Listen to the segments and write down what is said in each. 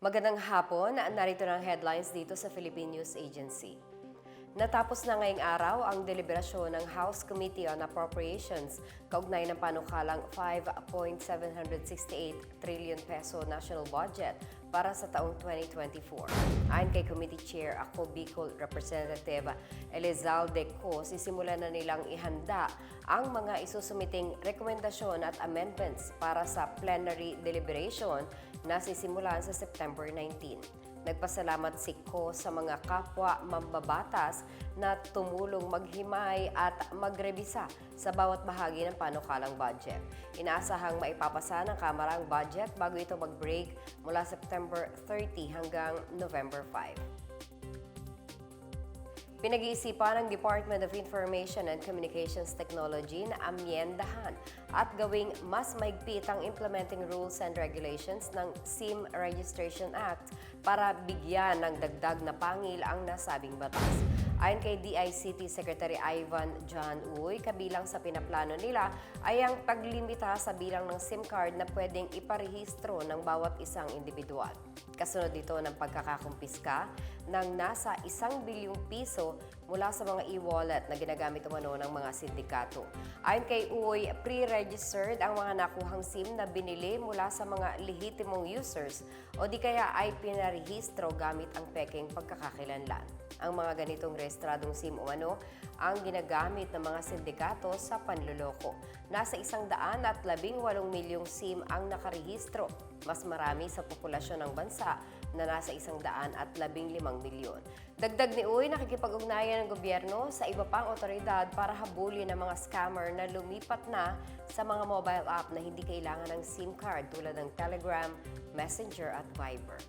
Magandang hapon, narito ng headlines dito sa Philippine News Agency. Natapos na ngayong araw ang deliberasyon ng House Committee on Appropriations kaugnay ng panukalang 5.768 trillion peso national budget para sa taong 2024. Ayon kay Committee Chair ako Bicol Representative Elizalde Co, sisimulan na nilang ihanda ang mga isusumiting rekomendasyon at amendments para sa plenary deliberation na sisimulan sa September 19. Nagpasalamat si Ko sa mga kapwa mambabatas na tumulong maghimay at magrebisa sa bawat bahagi ng panukalang budget. Inaasahang maipapasa ng Kamara ang budget bago ito mag-break mula September 30 hanggang November 5. Pinag-iisipan ng Department of Information and Communications Technology na amyendahan at gawing mas maigpit ang implementing rules and regulations ng SIM Registration Act para bigyan ng dagdag na pangil ang nasabing batas. Ayon kay DICT Secretary Ivan John Uy, kabilang sa pinaplano nila ay ang paglimita sa bilang ng SIM card na pwedeng iparehistro ng bawat isang individual. Kasunod dito ng pagkakakumpiska ng nasa isang bilyong piso mula sa mga e-wallet na ginagamit umano ng mga sindikato. Ayon kay Uy, pre-registered ang mga nakuhang SIM na binili mula sa mga lehitimong users o di kaya ay pinarehistro gamit ang peking pagkakakilanlan. Ang mga ganitong rehistradong SIM umano ang ginagamit ng mga sindikato sa panluloko. Nasa isang daan at labing walong milyong SIM ang nakarehistro, mas marami sa populasyon ng bansa na nasa isang daan at labing limang milyon. Dagdag ni Uy, nakikipag-ugnayan ng gobyerno sa iba pang otoridad para habulin ang mga scammer na lumipat na sa mga mobile app na hindi kailangan ng SIM card tulad ng Telegram, Messenger at Viber.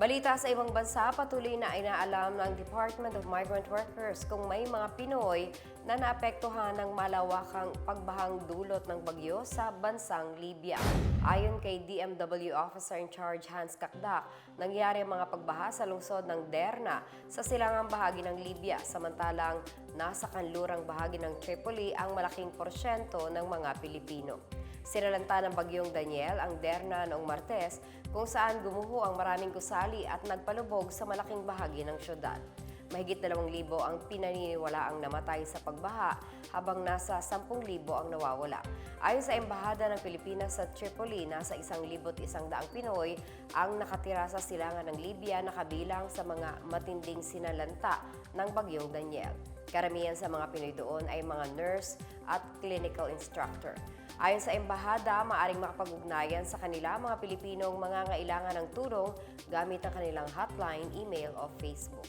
Balita sa ibang bansa, patuloy na inaalam ng Department of Migrant Workers kung may mga Pinoy na naapektuhan ng malawakang pagbahang dulot ng bagyo sa bansang Libya. Ayon kay DMW Officer in Charge Hans Kakdak, nangyari ang mga pagbaha sa lungsod ng Derna sa silangang bahagi ng Libya, samantalang nasa kanlurang bahagi ng Tripoli ang malaking porsyento ng mga Pilipino. Sinalanta ng bagyong Daniel ang Derna noong Martes kung saan gumuho ang maraming gusali at nagpalubog sa malaking bahagi ng syudad. Mahigit 2,000 ang pinaniniwala ang namatay sa pagbaha habang nasa 10,000 ang nawawala. Ayon sa Embahada ng Pilipinas sa Tripoli, nasa 1,100 Pinoy ang nakatira sa silangan ng Libya na kabilang sa mga matinding sinalanta ng bagyong Daniel. Karamihan sa mga Pinoy doon ay mga nurse at clinical instructor. Ayon sa embahada, maaring makapag-ugnayan sa kanila mga Pilipinong mga ngailangan ng tulong gamit ang kanilang hotline, email o Facebook.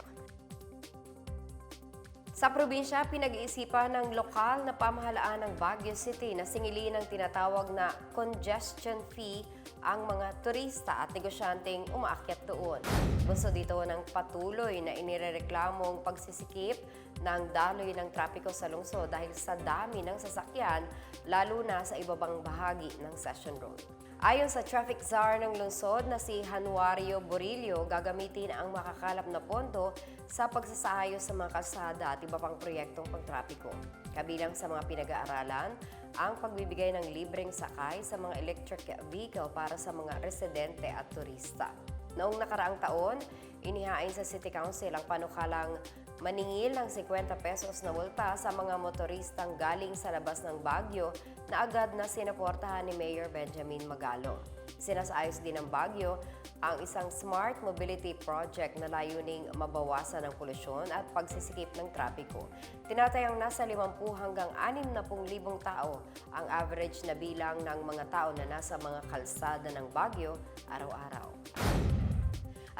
Sa probinsya, pinag-iisipan ng lokal na pamahalaan ng Baguio City na singilin ng tinatawag na congestion fee ang mga turista at negosyanteng umaakyat doon. Gusto dito ng patuloy na inirereklamong pagsisikip ng daloy ng trapiko sa lungsod dahil sa dami ng sasakyan, lalo na sa ibabang bahagi ng Session Road. Ayon sa traffic czar ng lungsod na si Januario Borillo, gagamitin ang makakalap na pondo sa pagsasaayos sa mga kalsada at iba pang proyektong pagtrapiko. Kabilang sa mga pinag-aaralan, ang pagbibigay ng libreng sakay sa mga electric vehicle para sa mga residente at turista. Noong nakaraang taon, inihain sa City Council ang panukalang maningil ng 50 pesos na multa sa mga motoristang galing sa labas ng Baguio na agad na sinuportahan ni Mayor Benjamin Magalong. Sinasayos din ng Baguio ang isang smart mobility project na layuning mabawasan ang polusyon at pagsisikip ng trapiko. Tinatayang nasa 50 hanggang 60,000 tao ang average na bilang ng mga tao na nasa mga kalsada ng Baguio araw-araw.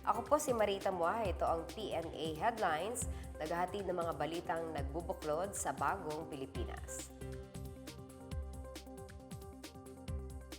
Ako po si Marita Muah, ito ang PNA Headlines, naghahatid ng mga balitang nagbubuklod sa bagong Pilipinas.